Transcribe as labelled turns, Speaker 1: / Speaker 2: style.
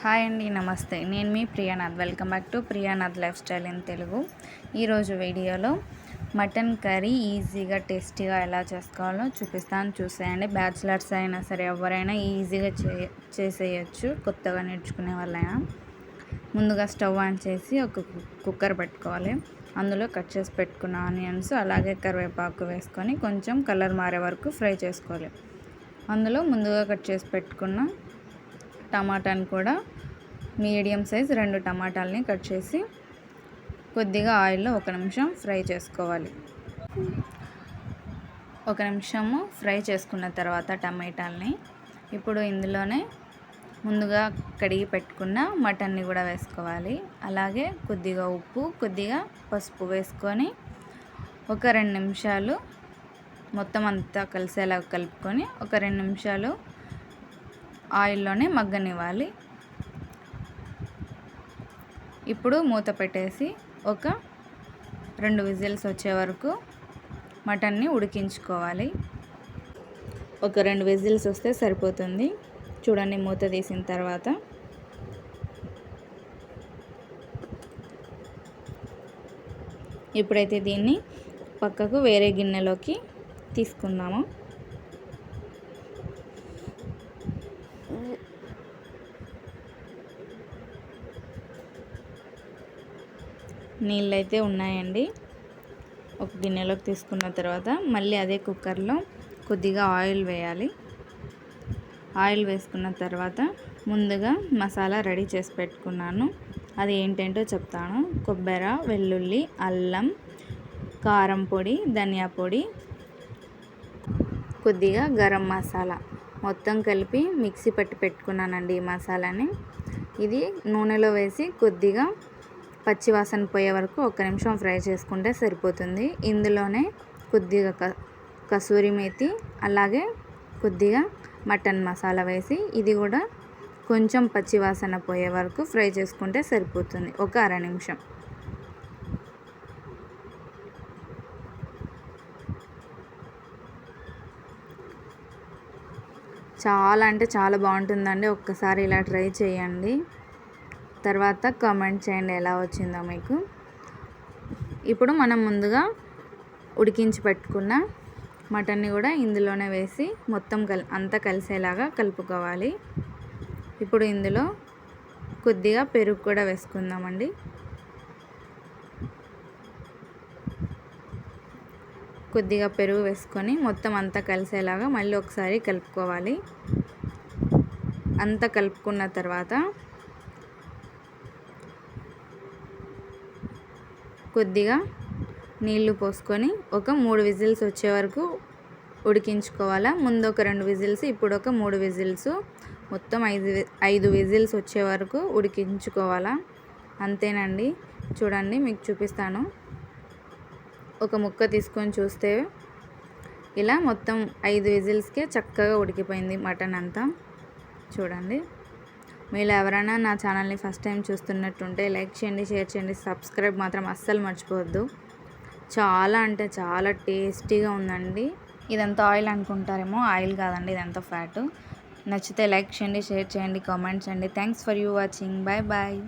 Speaker 1: Hi అండి నమస్తే. నేను మీ Priyanath. Welcome back to Priyanath lifestyle in Telugu. ఈరోజు వీడియోలో మటన్ కర్రీ ఈజీగా టేస్టీగా ఎలా చేసుకోవాలో చూపిస్తాను. చూసేయండి. బ్యాచిలర్స్ అయినా సరే ఎవరైనా ఈజీగా చే చేసేయచ్చు. కొత్తగా నేర్చుకునే వాళ్ళైనా. ముందుగా స్టవ్ ఆన్ చేసి ఒక కుక్కర్ పెట్టుకోవాలి. అందులో కట్ చేసి పెట్టుకున్న ఆనియన్స్ అలాగే కరివేపాకు వేసుకొని కొంచెం కలర్ మారే వరకు ఫ్రై చేసుకోవాలి. అందులో ముందుగా కట్ చేసి పెట్టుకున్న టమాటాని కూడా మీడియం సైజ్ రెండు టమాటాలని కట్ చేసి కొద్దిగా ఆయిల్లో ఒక నిమిషం ఫ్రై చేసుకోవాలి. ఒక నిమిషము ఫ్రై చేసుకున్న తర్వాత టమాటాలని ఇప్పుడు ఇందులోనే ముందుగా కడిగి పెట్టుకున్న మటన్ని కూడా వేసుకోవాలి. అలాగే కొద్దిగా ఉప్పు కొద్దిగా పసుపు వేసుకొని ఒక రెండు నిమిషాలు మొత్తం అంతా కలిసేలా కలుపుకొని ఒక రెండు నిమిషాలు ఆయిల్లోనే మగ్గనివ్వాలి. ఇప్పుడు మూత పెట్టేసి ఒక రెండు విజిల్స్ వచ్చే వరకు మటన్ని ఉడికించుకోవాలి. ఒక రెండు విజిల్స్ వస్తే సరిపోతుంది. చూడండి మూత తీసిన తర్వాత. ఇప్పుడైతే దీన్ని పక్కకు వేరే గిన్నెలోకి తీసుకుందాము. నీళ్ళు అయితే ఉన్నాయండి. ఒక గిన్నెలోకి తీసుకున్న తర్వాత మళ్ళీ అదే కుక్కర్లో కొద్దిగా ఆయిల్ వేయాలి. ఆయిల్ వేసుకున్న తర్వాత ముందుగా మసాలా రెడీ చేసి పెట్టుకున్నాను. అది ఏంటంటో చెప్తాను. కొబ్బరి వెల్లుల్లి అల్లం కారం పొడి ధనియా పొడి కొద్దిగా గరం మసాలా. మొత్తం కలిపి మిక్సీ పట్టి పెట్టుకున్నానండి ఈ మసాలాని. ఇది నూనెలో వేసి కొద్దిగా పచ్చివాసన పోయే వరకు ఒక నిమిషం ఫ్రై చేసుకుంటే సరిపోతుంది. ఇందులోనే కొద్దిగా క కసూరి మేతి అలాగే కొద్దిగా మటన్ మసాలా వేసి ఇది కూడా కొంచెం పచ్చివాసన పోయే వరకు ఫ్రై చేసుకుంటే సరిపోతుంది. ఒక అర నిమిషం. చాలా అంటే చాలా బాగుంటుందండి. ఒక్కసారి ఇలా ట్రై చేయండి. తర్వాత కామెంట్ చేయండి ఎలా వచ్చిందో మీకు. ఇప్పుడు మనం ముందుగా ఉడికించి పెట్టుకున్న మటన్ని కూడా ఇందులోనే వేసి మొత్తం కల్ అంతా కలిసేలాగా కలుపుకోవాలి. ఇప్పుడు ఇందులో కొద్దిగా పెరుగు కూడా వేసుకుందామండి. కొద్దిగా పెరుగు వేసుకొని మొత్తం అంతా కలిసేలాగా మళ్ళీ ఒకసారి కలుపుకోవాలి. అంతా కలుపుకున్న తర్వాత కొద్దిగా నీళ్ళు పోసుకొని ఒక మూడు విజిల్స్ వచ్చే వరకు ఉడికించుకోవాలా. ముందు ఒక రెండు విజిల్స్ ఇప్పుడు ఒక మూడు విజిల్స్ మొత్తం ఐదు ఐదు విజిల్స్ వచ్చే వరకు ఉడికించుకోవాలా. అంతేనండి. చూడండి మీకు చూపిస్తాను. ఒక ముక్క తీసుకొని చూస్తే ఇలా మొత్తం ఐదు విజిల్స్కే చక్కగా ఉడికిపోయింది మటన్ అంతా. చూడండి. మీరు ఎవరైనా నా ఛానల్ని ఫస్ట్ టైం చూస్తున్నట్టుంటే లైక్ చేయండి షేర్ చేయండి సబ్స్క్రైబ్ మాత్రం అస్సలు మర్చిపోవద్దు. చాలా అంటే చాలా టేస్టీగా ఉందండి. ఇదంతా ఆయిల్ అనుకుంటారేమో ఆయిల్ కాదండి ఇదంతా ఫ్యాట్. నచ్చితే లైక్ చేయండి షేర్ చేయండి కామెంట్స్ చేయండి. Thanks for you watching. Bye bye.